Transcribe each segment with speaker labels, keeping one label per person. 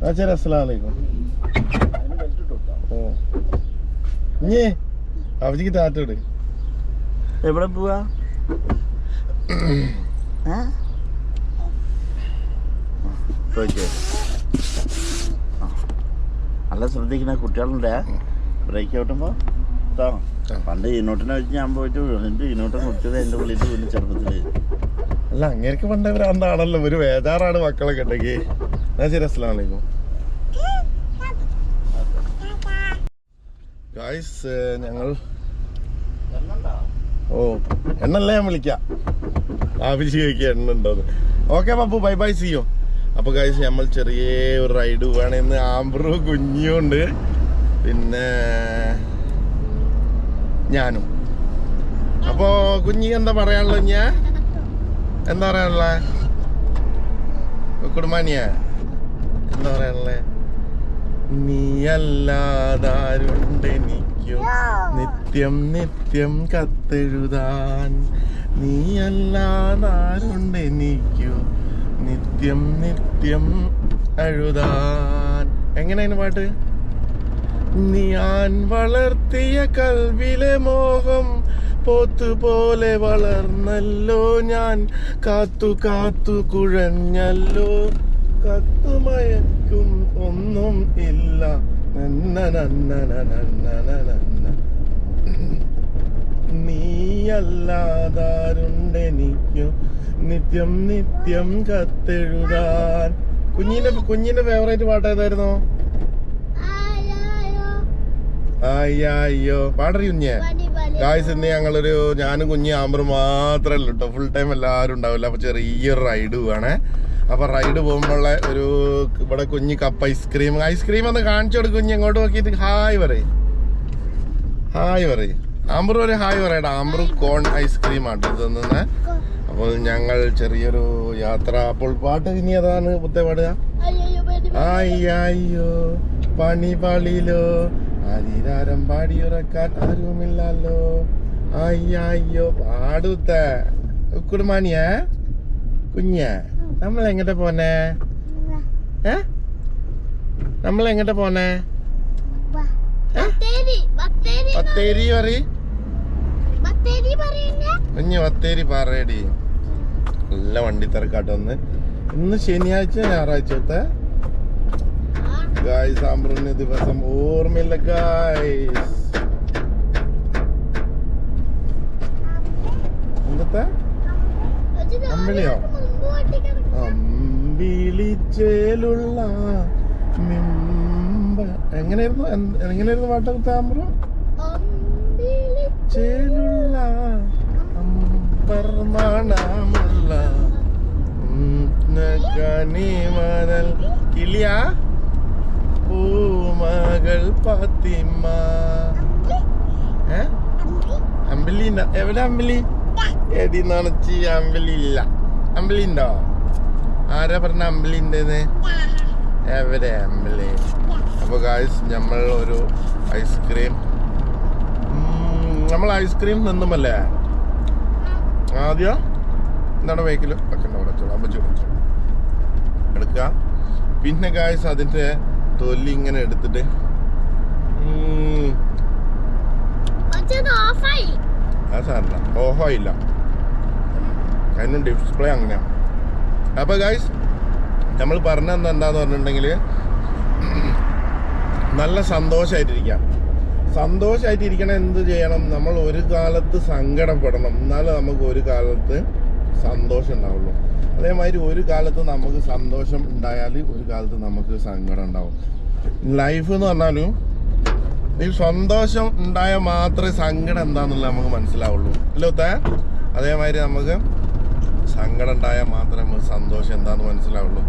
Speaker 1: ആ ശരി അസ്സലാം വലൈക്കും ഓ. ഇഞ്ഞേ അവജിക്ക് താത്തോട്
Speaker 2: എവിടെ പോവാ. നല്ല ശ്രദ്ധിക്കുന്ന കുട്ടികളുണ്ട്. ബ്രേക്ക് ഔട്ടുമ്പോ കേട്ടോ പണ്ട് ഇനോട്ടിനെ വെച്ച് ഞാൻ പോയിട്ട് എന്നിട്ട് ഇനോട്ടം കുടിച്ചത് എന്റെ ഉള്ളിൽ വീണ് ചെറുപ്പത്തിൽ.
Speaker 1: അല്ല അങ്ങേർക്ക് പണ്ട് ഭ്രാന്താണല്ലോ ഒരു വേദാറാണ് മക്കളൊക്കെ ഉണ്ടെങ്കിൽ ശരി علیکم വലൈക്കും ഗായ്സ് ഞങ്ങൾ ഓ എണ്ണല്ലേ ഞാൻ വിളിക്കാം. ആവശ്യം ചോദിക്കുക എണ്ണ ഉണ്ടോന്ന് ഓക്കെ പപ്പു ബൈ ബൈ സിയോ അപ്പൊ ഗായ്സ് നമ്മൾ ചെറിയ ഒരു റൈഡ് പോവാണെന്ന് ആംബ്രു കുഞ്ഞും ഉണ്ട് പിന്നെ ഞാനും. അപ്പോ കുഞ്ഞി എന്താ പറയാനുള്ളത് ഞാൻ എന്താ പറയാനുള്ള? കുടുംബാനിയ? എന്താ പറയാനുള്ള? നീയല്ലാതാരുണ്ടെനിക്കു നിത്യം നിത്യം കത്തെഴുതാൻ. നീയല്ലാതാരുണ്ടെനിക്കു നിത്യം നിത്യം എഴുതാൻ. എങ്ങനെയാണ് പാട്ട്? ഞാൻ വളർത്തിയ കൽവിലെ മോഹം പോത്തുപോലെ വളർന്നല്ലോ ഞാൻ. കാത്തു കാത്തു കുഴഞ്ഞല്ലോ. കത്തുമയക്കും ഒന്നും ഇല്ല. നീയല്ലാതാരുണ്ടെനിക്കു നിത്യം നിത്യം കത്തെഴുതാൻ. കുഞ്ഞിന്റെ കുഞ്ഞിന്റെ ഫേവറേറ്റ് പാട്ട് ഏതായിരുന്നു? അയ്യോ പാടറി കുഞ്ഞേ. ഗായ്സ് ഇന്ന് ഞങ്ങളൊരു ഞാനും കുഞ്ഞി ആമ്പറും മാത്രമല്ല കേട്ടോ. ഫുൾ ടൈം എല്ലാവരും ഉണ്ടാവില്ല. അപ്പൊ ചെറിയൊരു റൈഡ് പോവാണേ. അപ്പൊ റൈഡ് പോകുമ്പോഴുള്ള ഒരു ഇവിടെ കുഞ്ഞു കപ്പ് ഐസ്ക്രീം ഐസ്ക്രീം ഒന്ന് കാണിച്ചു കൊടുക്കും കുഞ്ഞി എങ്ങോട്ട് നോക്കിയിട്ട് ഹായ് പറയും. ഹായ് പറയും. ആമ്പർ ഒരു ഹായ് പറയടാ. ആമ്പർ കോൺ ഐസ്ക്രീം ആട്ടോ തിന്നുന്നത് അപ്പോൾ ഞങ്ങൾ ചെറിയൊരു യാത്ര. അപ്പോൾ പാട്ട് ഇനി അതാണ് പുത്തേ പാടുക. അയ്യോ പണി പാളിയിലോ ആരിരാരം പാടിയുറക്കാൻ ആരുമില്ലല്ലോ. അയ്യോ പാടുത്ത കുടുംബാനിയേ കുഞ്ഞേ? നമ്മൾ എങ്ങോട്ട് പോന്നെ? ഏ? നമ്മൾ എങ്ങോട്ട് പോന്നെ ബത്തേരി പറി കുഞ്ഞു ബത്തേരി പറയടി. നല്ല വണ്ടി തിരക്കാട്ടോ ഒന്ന് ഇന്ന് ശനിയാഴ്ച ഞായറാഴ്ചത്തെ? ഗായ്സ് ആമ്പ്രന് ദിവസം ഓർമ്മയില്ല ഗായ്സ് എന്തത്തെ അമ്പിളിയോ? അമ്പിളിച്ചേലുള്ള മിമ്പ എങ്ങനെയായിരുന്നു? എങ്ങനെയായിരുന്നു പാട്ട് ആമ്പ്ര ചേലുള്ള അമ്പർമാണമുള്ള കനിമതൽ കിളിയാ? പൂമകൾ പാത്തിമ്മ. അമ്പലി എവിടെ അമ്പലി എടി നണച്ചി അമ്പലി ഇല്ല. അമ്പലി ഉണ്ടോ ആരാ പറഞ്ഞ അമ്പിളി ഉണ്ടെന്ന്? എവിടെ അമ്പിളി? അപ്പൊ ഗായ്സ് നമ്മൾ ഒരു ഐസ്ക്രീം നമ്മൾ ഐസ്ക്രീം നിന്നുമല്ലേ ആദ്യം എന്താണ് വെഹിക്കിൾ വെക്കണ്ട അവിടെ വെച്ചോളാം. അമ്മച്ചി എടുക്കുക പിന്നെ ഗായ്സ് അതിന്റെ തൊല്ലി ഇങ്ങനെ എടുത്തിട്ട് ആ സാറില്ല ഓഹോ ഇല്ല അതിന് ഡിസ്പ്ലേ അങ്ങനെയാണ് അപ്പൊ ഗായ്സ് നമ്മൾ പറഞ്ഞത് എന്താന്ന് പറഞ്ഞിട്ടുണ്ടെങ്കിൽ നല്ല സന്തോഷമായിട്ടിരിക്കാം സന്തോഷമായിട്ടിരിക്കണം എന്ത് ചെയ്യണം? നമ്മൾ ഒരു കാലത്ത് സങ്കടപ്പെടണം. എന്നാലേ നമുക്ക് ഒരു കാലത്ത് സന്തോഷം ഉണ്ടാവുള്ളൂ. അതേമാതിരി ഒരു കാലത്ത് നമുക്ക് സന്തോഷം ഉണ്ടായാൽ ഒരു കാലത്ത് നമുക്ക് സങ്കടം ഉണ്ടാവും. ലൈഫ് എന്ന് പറഞ്ഞാലും ഈ സന്തോഷം ഉണ്ടായാൽ മാത്രമേ സങ്കടം എന്താന്നുള്ളത് നമുക്ക് മനസ്സിലാവുള്ളൂ. അല്ലേ അതേമാതിരി നമുക്ക് സങ്കടം ഉണ്ടായാൽ മാത്രമേ നമുക്ക് സന്തോഷം എന്താണെന്ന് മനസ്സിലാവുള്ളൂ.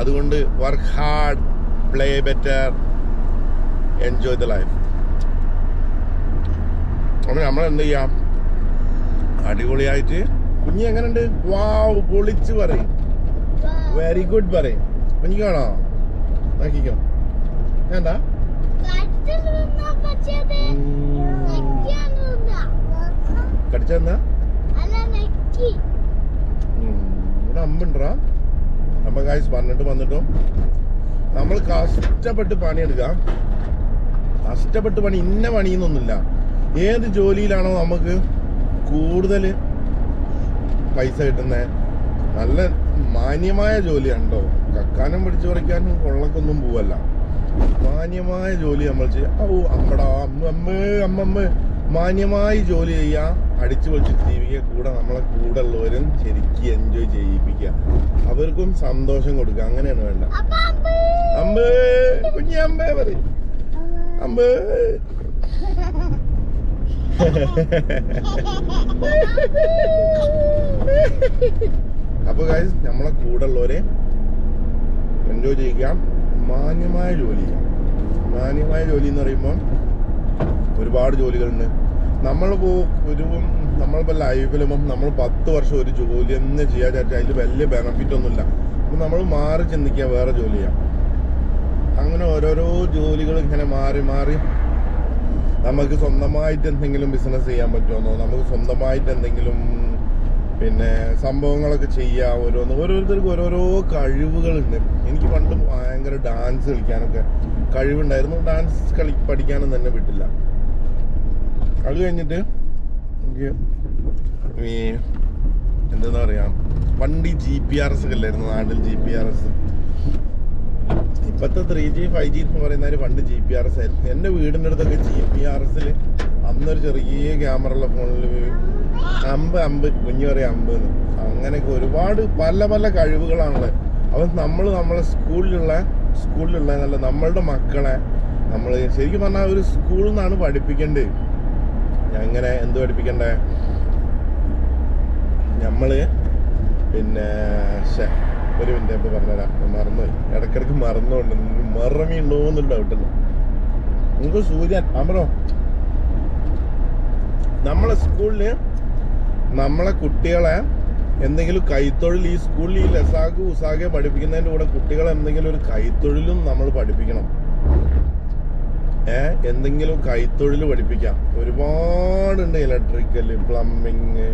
Speaker 1: അതുകൊണ്ട് work hard play better enjoy the life അപ്പോൾ നമ്മൾ എന്ത് ചെയ്യാം? അടിപൊളിയായിട്ട് കുഞ്ഞി എങ്ങനെയുണ്ട് വാവ് പൊളിച്ച് പറയും. വെരി ഗുഡ് പറയും. കുഞ്ഞിക്കാണോ നോക്കിക്കോ. എന്താ കടിച്ചെന്നാ ഇവിടെ അമ്പുണ്ടാ അമ്പ കാശ് പറഞ്ഞിട്ട് വന്നിട്ടും നമ്മൾ കഷ്ടപ്പെട്ട് പണിയെടുക്കാം. കഷ്ടപ്പെട്ട് പണി ഇന്ന പണിയെന്നൊന്നുമില്ല ഏത് ജോലിയിലാണോ നമുക്ക് കൂടുതൽ പൈസ കിട്ടുന്നത് നല്ല മാന്യമായ ജോലിയാണോ കക്കാനും പിടിച്ചു പറിക്കാനും കൊള്ളക്കൊന്നും പോവല്ല. മാന്യമായ ജോലി നമ്മൾ ചെയ്യാം. ഓ അമ്മടാ അമ്മ അമ്മ അമ്മമ്മ മാന്യമായി ജോലി ചെയ്യാ. അടിച്ചു പൊളിച്ച് ജീവിക്കുക കൂടെ നമ്മളെ കൂടെ ഉള്ളവരും ശരിക്കും എൻജോയ് ചെയ്യിപ്പിക്കുക. അവർക്കും സന്തോഷം കൊടുക്കുക. അങ്ങനെയാണ് വേണ്ട അമ്പേ. കുഞ്ഞി അമ്പേ പറയും. അമ്പേ. അപ്പൊ കാര്യം നമ്മളെ കൂടെ ഉള്ളവരെ എൻജോയ് ചെയ്യിക്കാം മാന്യമായ ജോലി മാന്യമായ ജോലി എന്ന് പറയുമ്പോൾ ഒരുപാട് ജോലികളുണ്ട്. നമ്മളിപ്പോ ഒരു നമ്മളിപ്പോൾ ലൈഫിലും നമ്മൾ പത്ത് വർഷം ഒരു ജോലി തന്നെ ചെയ്യാൻ വിചാരിച്ചാൽ അതിൽ വലിയ ബെനഫിറ്റ് ഒന്നുമില്ല. അപ്പം നമ്മൾ മാറി ചിന്തിക്കുക വേറെ ജോലി ചെയ്യാം അങ്ങനെ ഓരോരോ ജോലികൾ ഇങ്ങനെ മാറി മാറി നമുക്ക് സ്വന്തമായിട്ട് എന്തെങ്കിലും ബിസിനസ് ചെയ്യാൻ പറ്റുമെന്നോ നമുക്ക് സ്വന്തമായിട്ട് എന്തെങ്കിലും പിന്നെ സംഭവങ്ങളൊക്കെ ചെയ്യാം ഓരോന്ന് ഓരോരുത്തർക്കും ഓരോരോ കഴിവുകളുണ്ട്. എനിക്ക് പണ്ട് ഭയങ്കര ഡാൻസ് കളിക്കാനൊക്കെ കഴിവുണ്ടായിരുന്നു. ഡാൻസ് കളി പഠിക്കാനും തന്നെ വിട്ടില്ല. അത് കഴിഞ്ഞിട്ട് എനിക്ക് ഈ എന്താ പറയാ പണ്ട് ജി പി ആർ എസ് ഒക്കെ അല്ലായിരുന്നു നാട്ടിൽ ജി പി ആർ എസ് ഇപ്പത്തെ ത്രീ ജി ഫൈവ് ജി എന്ന് പറയുന്നതിന് പണ്ട് ജി പി ആർ എസ് ആയിരുന്നു. എന്റെ വീടിന്റെ അടുത്തൊക്കെ ജി പി ആർ എസിൽ അന്നൊരു ചെറിയ ക്യാമറ ഉള്ള ഫോണിൽ അമ്പ് അമ്പ് കുഞ്ഞു പറയും അമ്പ് അങ്ങനെയൊക്കെ ഒരുപാട് പല പല കഴിവുകളാണുള്ളത്. അപ്പം നമ്മൾ നമ്മളെ സ്കൂളിലുള്ള സ്കൂളിലുള്ള നല്ല നമ്മളുടെ മക്കളെ നമ്മൾ ശരിക്കും പറഞ്ഞാൽ ഒരു സ്കൂളിൽ നിന്നാണ് പഠിപ്പിക്കേണ്ടത്. എങ്ങനെ എന്ത് പഠിപ്പിക്കണ്ടേ? നമ്മൾ പിന്നെ ഷെ ഒരു മിനിറ്റ് ഇപ്പൊ പറഞ്ഞുതരാം. ഞാൻ മറന്നുപോയി. ഇടക്കിടക്ക് മറന്നുകൊണ്ട് മറമി ഉണ്ടോന്നൊരു ഡൗട്ടുണ്ട് നമുക്ക് സൂര്യൻ അമ്പലോ നമ്മളെ സ്കൂളിൽ നമ്മളെ കുട്ടികളെ എന്തെങ്കിലും കൈത്തൊഴിൽ ഈ സ്കൂളിൽ ഈ ലസാഗു ഉസാഗെ പഠിപ്പിക്കുന്നതിന്റെ കൂടെ കുട്ടികളെ എന്തെങ്കിലും ഒരു കൈത്തൊഴിലും നമ്മൾ പഠിപ്പിക്കണം. എന്തെങ്കിലും കൈത്തൊഴിൽ പഠിപ്പിക്കാം. ഒരുപാടുണ്ട് ഇലക്ട്രിക്കൽ പ്ലംബിങ്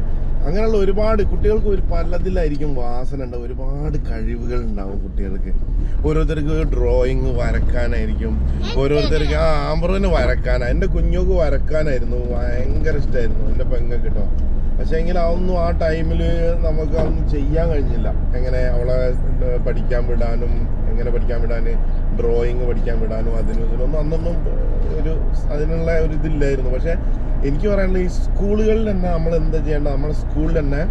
Speaker 1: അങ്ങനെയുള്ള ഒരുപാട് കുട്ടികൾക്ക് ഒരു പലതിലായിരിക്കും വാസന ഉണ്ടാവും ഒരുപാട് കഴിവുകൾ ഉണ്ടാവും കുട്ടികൾക്ക്. ഓരോരുത്തർക്ക് ഡ്രോയിങ് വരക്കാനായിരിക്കും ഓരോരുത്തർക്ക് ആ ആമ്പറിന് വരക്കാനാ എന്റെ കുഞ്ഞോക്ക് വരക്കാനായിരുന്നു ഭയങ്കര ഇഷ്ടമായിരുന്നു എന്റെ പെങ്ങൾക്ക് കേട്ടോ പക്ഷെ എങ്കിൽ അതൊന്നും ആ ടൈമിൽ നമുക്ക് അതൊന്നും ചെയ്യാൻ കഴിഞ്ഞില്ല. എങ്ങനെ അവളെ പഠിക്കാൻ വിടാനും എങ്ങനെ പഠിക്കാൻ വിടാൻ ഡ്രോയിങ് പഠിക്കാൻ വിടാനോ അതിനും ഇതിനൊന്നും അന്നൊന്നും ഒരു അതിനുള്ള ഒരു ഇതില്ലായിരുന്നു. പക്ഷെ എനിക്ക് പറയാനുള്ള ഈ സ്കൂളുകളിൽ തന്നെ നമ്മൾ എന്താ ചെയ്യേണ്ടത് നമ്മുടെ സ്കൂളിൽ തന്നെ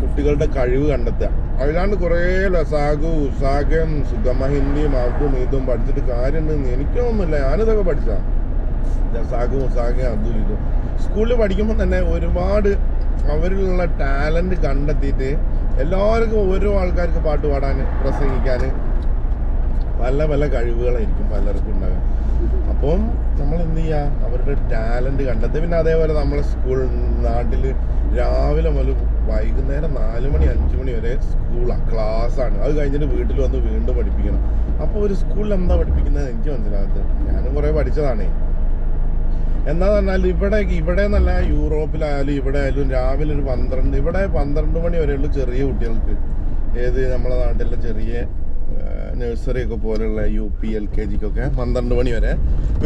Speaker 1: കുട്ടികളുടെ കഴിവ് കണ്ടെത്തുക. അല്ലാണ്ട് കുറേ ലസാഗു ഉസാഗം സുഗമ ഹിന്ദിയും അതും ഇതും പഠിച്ചിട്ട് കാര്യമുണ്ടെന്ന് എനിക്കൊന്നുമില്ല. ഞാനിതൊക്കെ പഠിച്ചതാണ് ലസാഗും ഉസാഗയും അതും ഇതും സ്കൂളിൽ പഠിക്കുമ്പോൾ തന്നെ ഒരുപാട് അവരിലുള്ള ടാലന്റ് കണ്ടെത്തിയിട്ട് എല്ലാവർക്കും ഓരോ ആൾക്കാർക്ക് പാട്ട് പാടാൻ പ്രസംഗിക്കാൻ പല പല കഴിവുകളായിരിക്കും പലർക്കും ഉണ്ടാകാൻ. അപ്പം നമ്മൾ എന്ത് ചെയ്യുക അവരുടെ ടാലന്റ് കണ്ടെത്തി. പിന്നെ അതേപോലെ നമ്മളെ സ്കൂൾ നാട്ടിൽ രാവിലെ മുതൽ വൈകുന്നേരം നാല് മണി അഞ്ച് മണി വരെ സ്കൂളാണ് ക്ലാസ്സാണ്. അത് കഴിഞ്ഞിട്ട് വീട്ടിൽ വന്ന് വീണ്ടും പഠിപ്പിക്കണം. അപ്പോൾ ഒരു സ്കൂളിൽ എന്താ പഠിപ്പിക്കുന്നത്? എനിക്ക് മനസ്സിലാകത്ത് ഞാനും കുറേ പഠിച്ചതാണേ. എന്താ പറഞ്ഞാൽ ഇവിടെ ഇവിടെ എന്നല്ല യൂറോപ്പിലായാലും ഇവിടെ ആയാലും രാവിലെ ഒരു പന്ത്രണ്ട് ഇവിടെ പന്ത്രണ്ട് മണി വരെയുള്ള ചെറിയ കുട്ടികൾക്ക്. ഏത് നമ്മളെ നാട്ടിലെ ചെറിയ നഴ്സറിയൊക്കെ പോലെയുള്ള യു പി എൽ കെ ജിക്കൊക്കെ പന്ത്രണ്ട് മണി വരെ.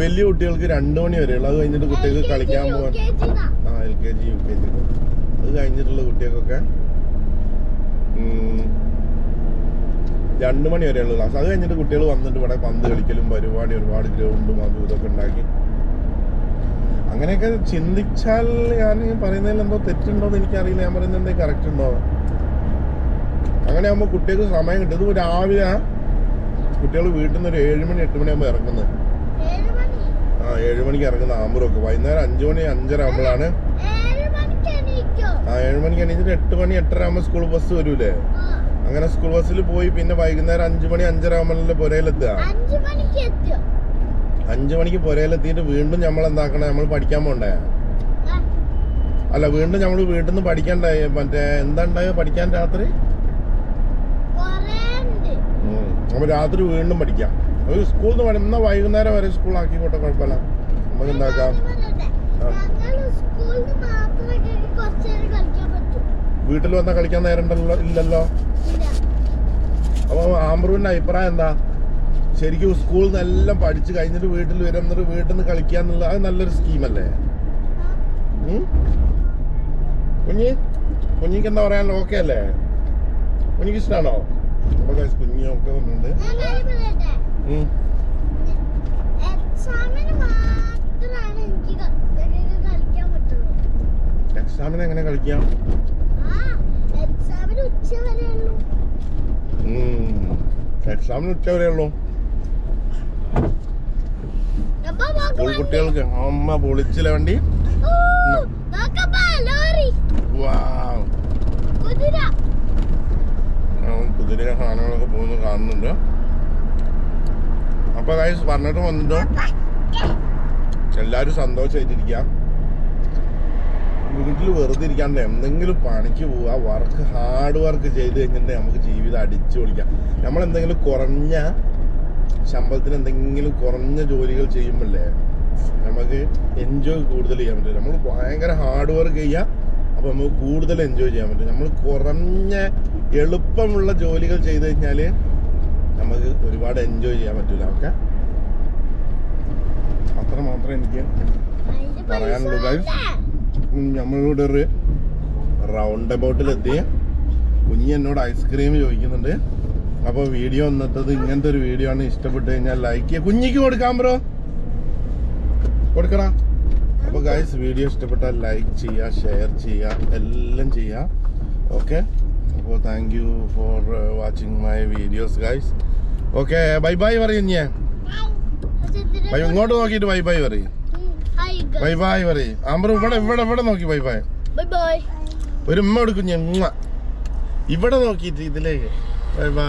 Speaker 1: വലിയ കുട്ടികൾക്ക് രണ്ട് മണി വരെയുള്ളൂ അത് കഴിഞ്ഞിട്ട് കുട്ടികൾക്ക് കളിക്കാൻ പോകാൻ ആ L K G U K G. അത് കഴിഞ്ഞിട്ടുള്ള കുട്ടികൾക്കൊക്കെ രണ്ട് മണി വരെയുള്ള ക്ലാസ്. അത് കഴിഞ്ഞിട്ട് കുട്ടികൾ വന്നിട്ട് ഇവിടെ പന്ത് കളിക്കലും പരിപാടി ഒരുപാട് ഗ്രൗണ്ടും അതും ഇതൊക്കെ ഉണ്ടാക്കി അങ്ങനെയൊക്കെ ചിന്തിച്ചാൽ ഞാൻ പറയുന്നതിൽ എന്തോ തെറ്റുണ്ടോ എന്ന് എനിക്കറിയില്ല. ഞാൻ പറയുന്നത് എന്തെങ്കിലും കറക്റ്റ് ഉണ്ടോ? അങ്ങനെ ആകുമ്പോൾ കുട്ടികൾക്ക് സമയം കിട്ടും. ഇത് രാവിലെ കുട്ടികൾ വീട്ടിൽ നിന്ന് ഒരു ഏഴ് മണി എട്ട് മണിയാകുമ്പോൾ ഇറങ്ങുന്നത്. ആ ഏഴ് മണിക്ക് ഇറങ്ങുന്ന ആമ്പുറമൊക്കെ വൈകുന്നേരം അഞ്ച് മണി അഞ്ചര ആകുമ്പോഴാണ് ആ ഏഴ് മണിക്ക് എണീച്ചിട്ട് എട്ട് മണി എട്ടര ആകുമ്പോൾ സ്കൂൾ ബസ് വരൂലേ? അങ്ങനെ സ്കൂൾ ബസ്സിൽ പോയി പിന്നെ വൈകുന്നേരം അഞ്ച് മണി അഞ്ചര ആകുമ്പോഴല്ലേ പുരയിലെത്തുക
Speaker 3: അഞ്ച് മണിക്ക്
Speaker 1: പുരയിലെത്തിയിട്ട് വീണ്ടും നമ്മൾ എന്താക്കണേ? നമ്മൾ പഠിക്കാൻ പോണ്ടേ? അല്ല വീണ്ടും നമ്മൾ വീട്ടിൽ നിന്ന് പഠിക്കണ്ടേ? മറ്റേ എന്താ ഉണ്ടായോ പഠിക്കാൻ രാത്രി? അപ്പൊ രാത്രി വീണ്ടും പഠിക്കാം. ഒരു സ്കൂളിൽ നിന്ന് വരുന്ന വൈകുന്നേരം വരെ സ്കൂൾ ആക്കിക്കോട്ടെ കുഴപ്പമില്ല. നമുക്ക് എന്താക്കാം? വീട്ടിൽ വന്നാൽ കളിക്കാൻ നേരം ഇല്ലല്ലോ?
Speaker 3: ഇല്ല.
Speaker 1: അപ്പൊ ആമ്പ്രൂവിന്റെ അഭിപ്രായം എന്താ? ശരിക്കും സ്കൂളിൽ നിന്ന് എല്ലാം പഠിച്ച് കഴിഞ്ഞിട്ട് വീട്ടിൽ വരാം എന്നിട്ട് വീട്ടിൽ നിന്ന് കളിക്കാന്നുള്ള അത് നല്ലൊരു സ്കീമല്ലേ? കുഞ്ഞി? കുഞ്ഞിക്ക് എന്താ പറയാനുള്ള ഓക്കെ അല്ലേ? കുഞ്ഞിക്ക് ഇഷ്ടമാണോ നമ്മുടെ guys, കുഞ്ഞി ഒക്കെ വന്നിട്ടുണ്ട്.
Speaker 3: എക്സാമിന്
Speaker 1: എങ്ങനെ കളിക്കാം?
Speaker 3: എക്സാമിന് ഉച്ച വരെ ഉള്ളൂ
Speaker 1: ഉം. എക്സാമിന് ഉച്ച വരെ ഉള്ളൂ
Speaker 3: അപ്പൊ നോക്ക്
Speaker 1: സ്കൂൾ കുട്ടികൾക്ക് അമ്മ പൊളിച്ചില്ല വണ്ടി?
Speaker 3: കുതിര.
Speaker 1: സാധനങ്ങളൊക്കെ പോകുന്നു കാണുന്നുണ്ട്. അപ്പൊ ഗൈസ് പറഞ്ഞിട്ട് വന്നിട്ടോ? എല്ലാരും സന്തോഷമായിട്ടിരിക്കാം വീട്ടിൽ വെറുതെ ഇരിക്കാണ്ട് എന്തെങ്കിലും പണിക്ക് പോവാ വർക്ക് ഹാർഡ് വർക്ക് ചെയ്ത് കഴിഞ്ഞിട്ട് നമുക്ക് ജീവിതം അടിച്ചു പൊളിക്കാം. നമ്മൾ എന്തെങ്കിലും കുറഞ്ഞ ശമ്പളത്തിന് എന്തെങ്കിലും കുറഞ്ഞ ജോലികൾ ചെയ്യുമ്പോഴല്ലേ നമുക്ക് എൻജോയ് കൂടുതൽ ചെയ്യാൻ പറ്റും. നമ്മൾ ഭയങ്കര ഹാർഡ് വർക്ക് ചെയ്യുക അപ്പോൾ നമുക്ക് കൂടുതൽ എൻജോയ് ചെയ്യാൻ പറ്റും. നമ്മൾ കുറഞ്ഞ എളുപ്പമുള്ള ജോലികൾ ചെയ്ത് കഴിഞ്ഞാൽ നമുക്ക് ഒരുപാട് എൻജോയ് ചെയ്യാൻ പറ്റില്ല ഓക്കെ? അത്ര മാത്രമേ എനിക്ക് പറയാനുള്ളൂ.
Speaker 3: വേണ്ടേ?
Speaker 1: നമ്മളിവിടെ ഒരു റൗണ്ട് അബൌട്ടിലെത്തി കുഞ്ഞി എന്നോട് ഐസ്ക്രീം ചോദിക്കുന്നുണ്ട്. അപ്പോൾ വീഡിയോ ഇന്നത്തത് ഇങ്ങനത്തെ ഒരു വീഡിയോ ആണ്. ഇഷ്ടപ്പെട്ട് കഴിഞ്ഞാൽ ലൈക്ക് ചെയ്യുക. കുഞ്ഞിക്ക് കൊടുക്കാം ബ്രോ കൊടുക്കടാ. അപ്പോൾ ഗൈസ് വീഡിയോ ഇഷ്ടപ്പെട്ടാൽ ലൈക്ക് ചെയ്യുക ഷെയർ ചെയ്യുക എല്ലാം ചെയ്യുക. ഓക്കെ അപ്പോൾ thank you for watching my videos guys okay bye bye പറയും ഞാൻ ബൈ ഇങ്ങോട്ട് നോക്കിയിട്ട് ബൈ ബൈ പറയും. ബൈ ബൈ പറയും. ആമ്പറും ഇവിടെ ഇവിടെ ഇവിടെ നോക്കി ബൈ ബൈ. ഒരു ഉമ്മ എടുക്കും ഉമ്മ. ഇവിടെ നോക്കിയിട്ട് ഇതിലേക്ക്. Bye bye